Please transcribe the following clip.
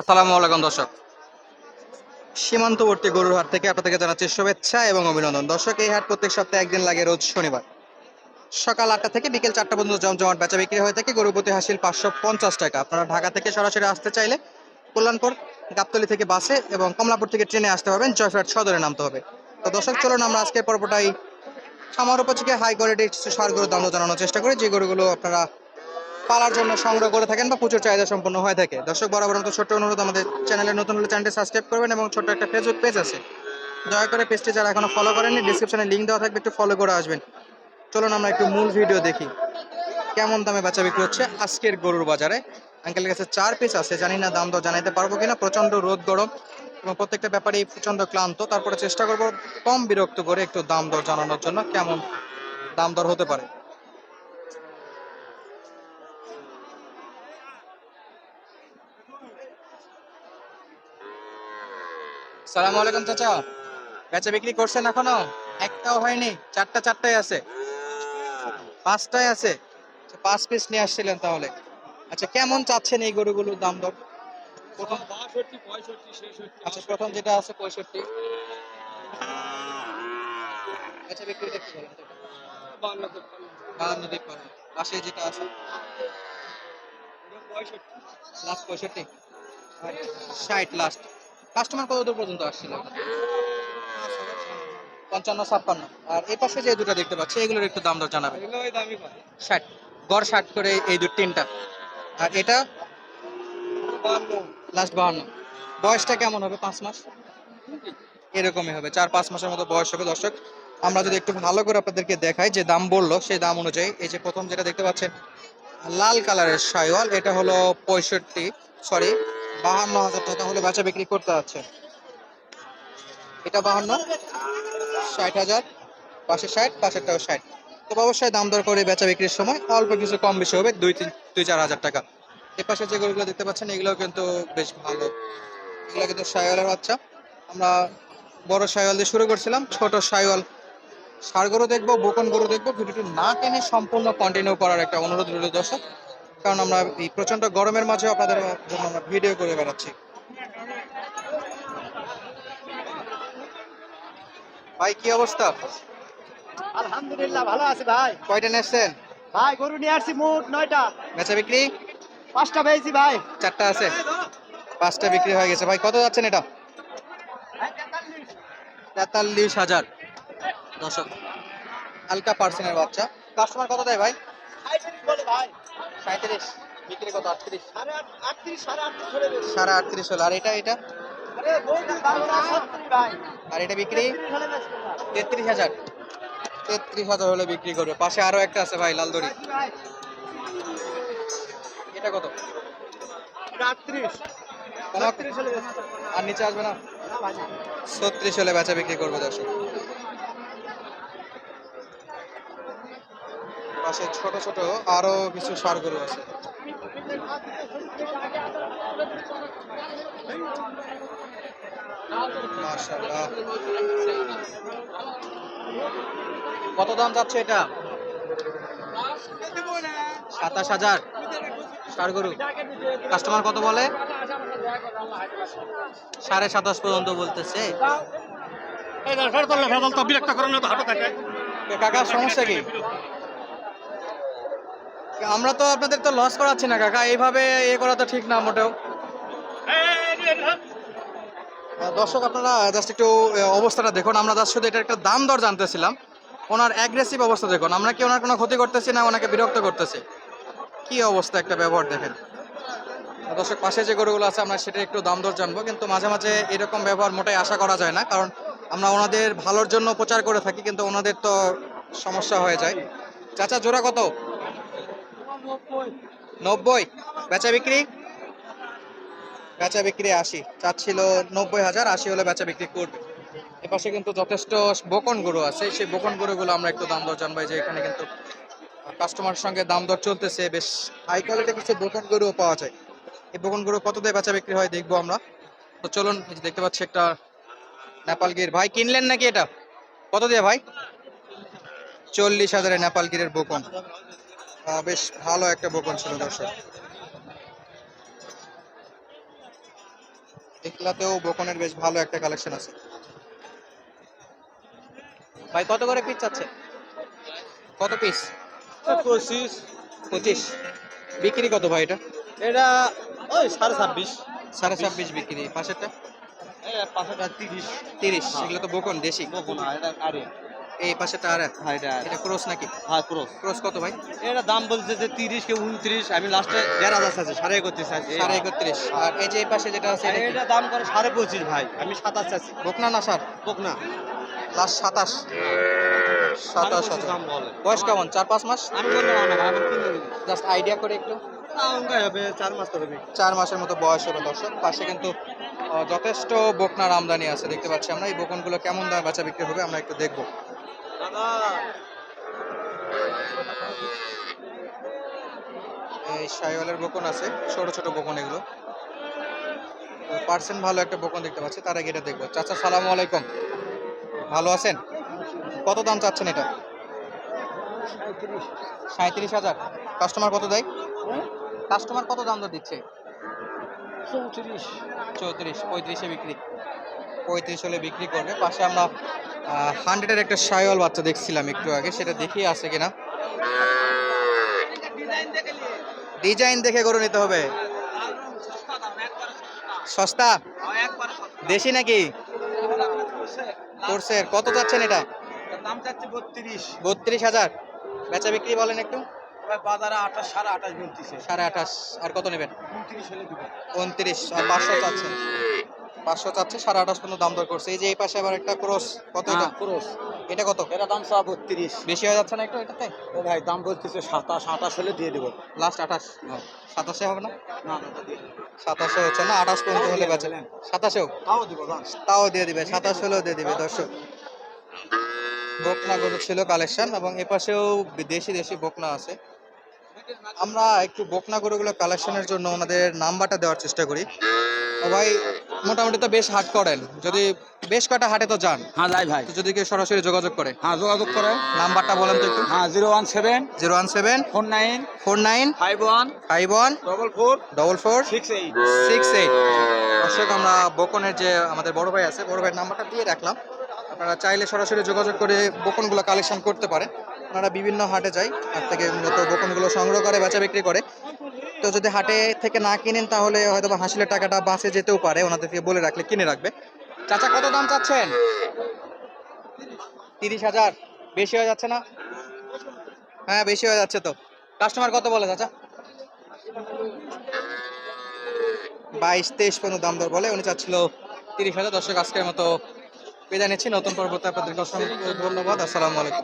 আসসালামু আলাইকুম, দর্শক। সীমান্তবর্তী গরুর হাট থেকে আপনাদেরকে জানাচ্ছি শুভেচ্ছা এবং অভিনন্দন। দর্শক, এই হাট প্রত্যেক সপ্তাহে একদিন লাগে, রোজ শনিবার। সকাল আটটা থেকে বিকেল চারটা পর্যন্ত জমজমাট বেচা বিক্রি হয়ে থাকে। গরু প্রতি হাসিল পাঁচশো পঞ্চাশ টাকা। আপনারা ঢাকা থেকে সরাসরি আসতে চাইলে কল্যাণপুর, গাবতলি থেকে বাসে এবং কমলাপুর থেকে ট্রেনে আসতে পারবেন। জয়ফ্রাট সদরে নামতে হবে। তো দর্শক, চলুন আমরা আজকে পর্বটাই খামার উপযোগী হাই কোয়ালিটির সার গরুর দাম জানানোর চেষ্টা করি। যে গরুগুলো আপনারা পালার জন্য সংগ্রহ করে থাকেন বা প্রচুর চাহিদা সম্পন্ন হয়ে থাকে। দর্শক বরাবর মতো ছোট্ট অনুরোধ, আমাদের চ্যানেলে নতুন হলে চ্যানেলটি সাবস্ক্রাইব করবেন এবং ছোট্ট একটা ফেসবুক পেজ আছে। দয়া করে পেজটি যারা এখনও ফলো করেননি ডিসক্রিপশনে লিঙ্ক দেওয়া থাকবে, একটু ফলো করে আসবেন। চলুন আমরা একটু মূল ভিডিও দেখি। কেমন দামে বাচ্চা বিক্রি হচ্ছে আজকের গরুর বাজারে? আঙ্কেলের কাছে চার পিস আছে, জানি না দাম দর জানাইতে পারব কিনা। প্রচণ্ড রোদ, গরম এবং প্রত্যেকটা ব্যাপারেই প্রচণ্ড ক্লান্ত। তারপরে চেষ্টা করব কম বিরক্ত করে একটু দাম দর জানানোর জন্য, কেমন দাম দর হতে পারে। সালাম আলাইকুম চাচা। বেচা বিক্রি করছেন এখনও? একটাও হয়নি চারটা চারটায় আছে। পাঁচটায় আছে। আচ্ছা, পাঁচ পিস নিয়ে আসছিলেন তাহলে। আচ্ছা কেমন চাচ্ছেন এই গরুগুলোর দাম দর? প্রথম আচ্ছা প্রথম যেটা আছে পঁয়ষট্টি। বিক্রি দেখতে পাশে যেটা আছে। লাস্ট পঁয়ষট্টি। ষাট লাস্ট। কাস্টমার কত দূর পর্যন্ত আসছিল? পঞ্চান্ন ছাপ্পান্ন। আর এই পাশে যে দুটো দেখতে পাচ্ছি এগুলোর একটু দাম দর জানাবেন। পায় ষাট। গড় ষাট করে এই দু তিনটা। আর এটা? লাস্ট বাহান্ন বয়সটা কেমন হবে পাঁচ মাস? এরকমই হবে। চার পাঁচ মাসের মতো বয়স হবে দর্শক। আমরা যদি একটু ভালো করে আপনাদেরকে দেখাই যে দাম বলল সেই দাম অনুযায়ী এই যে প্রথম যেটা দেখতে পাচ্ছেন লাল কালারের সাইওয়াল এটা হলো পঁয়ষট্টি সরি বাহান্ন হাজার টাকা হলে বেচা বিক্রি করতে আছে। এটা বাহান্ন, ষাট হাজার, পাশে ষাট, পাশেরটাও ষাট। তো অবশ্যই দাম দর করে বেচা বিক্রির সময় অল্প কিছু কম বেশি হবে, দুই তিন, দুই চার হাজার টাকা। এর পাশে যে গরুগুলো দেখতে পাচ্ছেন এগুলো কিন্তু বেশ ভালো। এগুলো কিন্তু সাইওয়ালের বাচ্চা। আমরা বড় সাইওয়াল দিয়ে শুরু করছিলাম, ছোট সাইওয়াল সার গরু দেখব, বোকন গরু দেখব, ভিডিওটি না টেনে সম্পূর্ণ কন্টিনিউ করার একটা অনুরোধ রইল দর্শক। কারণ আমরা এই প্রচণ্ড গরমের মাঝে আপনাদের জন্য আমরা ভিডিও করে বেড়াচ্ছি। ভাই কি অবস্থা? আলহামদুলিল্লাহ ভালো আছে ভাই। কয়টা নেসছেন ভাই গরু নিয়ে আসছি মোট নয়টা। বেচা বিক্রি? পাঁচটা পেয়েছি ভাই। চারটা আছে। পাঁচটা বিক্রি হয়ে গেছে। ভাই কত যাচ্ছেন এটা? তেতাল্লিশ হাজার। দশক হালকা পার্সেন্টের বাচ্চা। কাস্টমার কত দেয় ভাই? বলে ভাই। সাঁত্রিশ বিক্রি কত? আটত্রিশ। সাড়ে আটত্রিশ হলো। আর এটা এটা? আরে এটা বিক্রি। তেত্রিশ হাজার। তেত্রিশ হাজার হলে বিক্রি করবে। পাশে আরও একটা আছে ভাই লাল দড়ি এটা কত? এটা হলে আর নিচে আসবে না। ছত্রিশ হলে বেচা বিক্রি করব দর্শক। পাশে ছোট ছোট আরও কিছু সার গরু আছে। কত দাম যাচ্ছে এটা? সাতাশ হাজার। সার গরু। কাস্টমার কত বলে? সাড়ে সাতাশ পর্যন্ত বলতেছে। এই দরকার করলে ভেজাল তো বিরক্ত করেন না তো হাঁটা থাকে এ কাকার সমস্যা কি আমরা তো আপনাদের তো লস করাচ্ছি না, কাকা। এইভাবে এ করা তো ঠিক না মোটেও। দর্শক, আপনারা জাস্ট একটু অবস্থাটা দেখুন। আমরা জাস্ট শুধু এটা একটা দাম দর জানতেছিলাম। ওনার অ্যাগ্রেসিভ অবস্থা দেখুন। আমরা কি ওনার কোনো ক্ষতি করতেছি না ওনাকে বিরক্ত করতেছি? কি অবস্থা একটা ব্যবহার দেখেন। দর্শক, পাশে যে গরুগুলো আছে, আমরা সেটা একটু দাম দর জানব। কিন্তু মাঝে মাঝে এরকম ব্যবহার মোটাই আশা করা যায় না। কারণ আমরা ওনাদের ভালোর জন্য প্রচার করে থাকি, কিন্তু ওনাদের তো সমস্যা হয়ে যায়। চাচা, জোড়া কত? নব্বই। বেচা বিক্রি? বেচা বিক্রি আশি। চাচ্ছিল নব্বই হাজার, আশি হলে বেচা বিক্রি করবে। এপাশে কিন্তু যথেষ্ট বকন গরু আছে। সেই বকন গরুগুলো আমরা একটু দাম দর জানব এই যে এখানে কিন্তু কাস্টমার সঙ্গে দাম দর চলতেছে। বেশ হাই কোয়ালিটি কিছু বকন গরুও পাওয়া যায়। এই বকন গরু কত দিয়ে বেচা বিক্রি হয় দেখব আমরা। তো চলুন দেখতে পাচ্ছি একটা নেপাল গির। ভাই, কিনলেন নাকি এটা? কত দিয়ে ভাই? চল্লিশ হাজারে নেপাল গিরের বকন। বেশ ভালো একটা বকন ছিল দর্শক। এগুলাতেও বকনের বেশ ভালো একটা কালেকশন আছে। ভাই কত করে পিস চাচ্ছে কত পিস পঁচিশ। পঁচিশ। বিক্রি কত ভাই এটা? এটা ওই সাড়ে ছাব্বিশ। সাড়ে ছাব্বিশ বিক্রি। পাশেরটা? পাঁচশো তিরিশ। তিরিশ। এগুলো তো বকন দেশি। বকুন এটা আরে এই পাশেরটা আর হ্যাঁ এটা এটা ক্রস নাকি? হ্যাঁ ক্রস। ক্রস কত ভাই? এটা দাম বলছে যে তিরিশ কে উনত্রিশ। আমি লাস্টে দেড় হাজার চাচ্ছি সাড়ে একত্রিশ চাচ্ছি সাড়ে একত্রিশ। আর এই যে এই পাশে যেটা আছে এটা দাম করে সাড়ে পঁচিশ ভাই। আমি সাতাশ চাচ্ছি বকনা না সার? হোক না লাস্ট সাতাশ সাতাশ। দাম বলে। বয়স কেমন? চার পাঁচ মাস? আমি জাস্ট আইডিয়া করে একটু। চার মাস তো চার মাসের মতো বয়স হবে দর্শক। পাশে কিন্তু যথেষ্ট বকনার আমদানি আছে দেখতে পাচ্ছি আমরা। এই বকনগুলো কেমন দামে বাচ্চা বিক্রি হবে আমরা একটু দেখব। এই সাইওয়ালের বকন আছে ছোট ছোট বকন এগুলো। পার্সেন্ট ভালো একটা বকন দেখতে পাচ্ছি তার আগে এটা দেখব। চাচা সালাম আলাইকুম। ভালো আছেন? কত দাম চাচ্ছেন এটা? সাঁত্রিশ হাজার। কাস্টমার কত দেয়? কাস্টমার কত দাম দিচ্ছে? চৌত্রিশ। চৌত্রিশ পঁয়ত্রিশে বিক্রি। পঁয়ত্রিশ হলে বিক্রি করবে। পাশে আমরা হান্ড্রেডের একটা সাইওয়াল বাচ্চা দেখছিলাম একটু আগে সেটা দেখিয়ে আছে কিনা। ডিজাইন দেখে গরু নিতে হবে। সস্তা? দেশি নাকি? কোর্সের কত যাচ্ছেন এটা? দাম চাচ্ছি বত্রিশ বত্রিশ হাজার। বেচা বিক্রি বলেন একটু। বাজারে আঠাশ সাড়ে আঠাশ। সাড়ে আঠাশ আর কত নেবেন? উনত্রিশ হলে উনত্রিশ আর পাঁচশো চাচ্ছে পাঁচশো চাচ্ছে সাড়ে আঠাশ পর্যন্ত দাম দর করছে। এই যে এই পাশে আবার একটা ক্রস কত এটা? ক্রস। এটা কত? এটা দাম সব বত্রিশ। বেশি হয়ে যাচ্ছে না একটু এটাতে? ও ভাই দাম বলতেছে সাতাশ আঠাশ হলে দিয়ে দেবো। লাস্ট আঠাশ? সাতাশে হবে না? না সাতাশে হচ্ছে না আঠাশ পর্যন্ত হলে বেচে সাতাশেও? তাও দিব তাও দিয়ে দিবে সাতাশ হলেও দিয়ে দিবে দর্শক। বকনা গরু ছিল কালেকশন এবং এপাশেও দেশি দেশি বকনা আছে। আমরা একটু বকনা গরুগুলো কালেকশনের জন্য ওনাদের নাম্বারটা দেওয়ার চেষ্টা করি। ভাই মোটামুটি তো বেশ হাট করেন। যদি বেশ কটা হাটে তো যান। হ্যাঁ যাই ভাই। তো যদি কেউ সরাসরি যোগাযোগ করে। হ্যাঁ যোগাযোগ করে। নাম্বারটা বলেন তো একটু। হ্যাঁ zero one seven. Zero one seven. Four nine. Four nine. Five one. Five one. Double four. Double four. Six eight. Six eight. দর্শক আমরা বকনের যে আমাদের বড় ভাই আছে বড় ভাইয়ের নাম্বারটা দিয়ে রাখলাম। আপনারা চাইলে সরাসরি যোগাযোগ করে বকনগুলো কালেকশন করতে পারেন। ওনারা বিভিন্ন হাটে যায় হাট থেকে মূলত বকনগুলো সংগ্রহ করে বেচা বিক্রি করে। তো যদি হাটে থেকে না কিনেন, তাহলে হয়তো বা হাসিলের টাকাটা বাসে যেতেও পারে ওনাদের থেকে বলে রাখলে কিনে রাখবে। চাচা, কত দাম চাচ্ছেন? তিরিশ হাজার। বেশি হয়ে যাচ্ছে না? হ্যাঁ বেশি হয়ে যাচ্ছে তো। কাস্টমার কত বলে চাচা? বাইশ, তেইশ পর্যন্ত দাম দর বলে। উনি চাচ্ছিল তিরিশ হাজার। দর্শক, আজকের মতো বিদায় নিচ্ছি। নতুন পর্বতে আপনাদেরকে অসংখ্য ধন্যবাদ। আসসালামু আলাইকুম।